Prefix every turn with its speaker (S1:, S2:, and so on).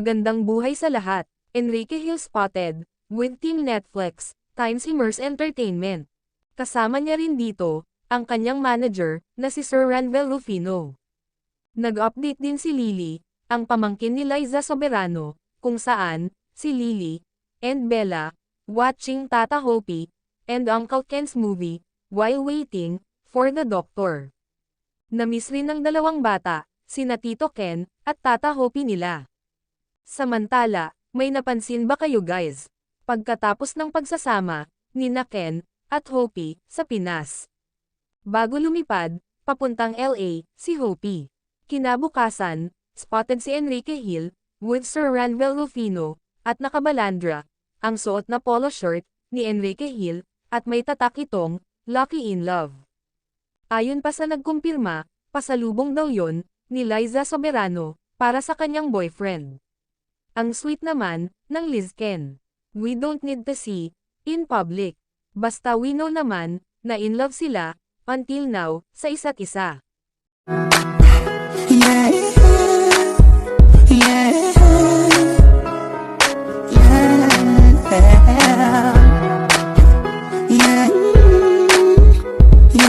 S1: Magandang buhay sa lahat. Enrique Hill spotted, with Team Netflix, Times Immerse Entertainment. Kasama niya rin dito, ang kanyang manager, na si Sir Ranvel Rufino. Nag-update din si Lily, ang pamangkin ni Liza Soberano, kung saan, si Lily, and Bella, watching Tata Hopi, and Uncle Ken's movie, while waiting, for the doctor. Namiss rin ng dalawang bata, sina Tito Ken, at Tata Hopi nila. Samantala, may napansin ba kayo guys? Pagkatapos ng pagsasama, ni na Ken, at Hopi, sa Pinas. Bago lumipad, papuntang LA, si Hopi. Kinabukasan, spotted si Enrique Hill, with Sir Ranvel Rufino, at nakabalandra, ang suot na polo shirt, ni Enrique Hill, at may tatak itong, Lucky in Love. Ayon pa sa nagkumpirma, pasalubong daw yon, ni Liza Soberano, para sa kanyang boyfriend. Ang sweet naman, ng Liz Ken. We don't need to see, in public. Basta we know naman, na in love sila, until now, sa isa't isa.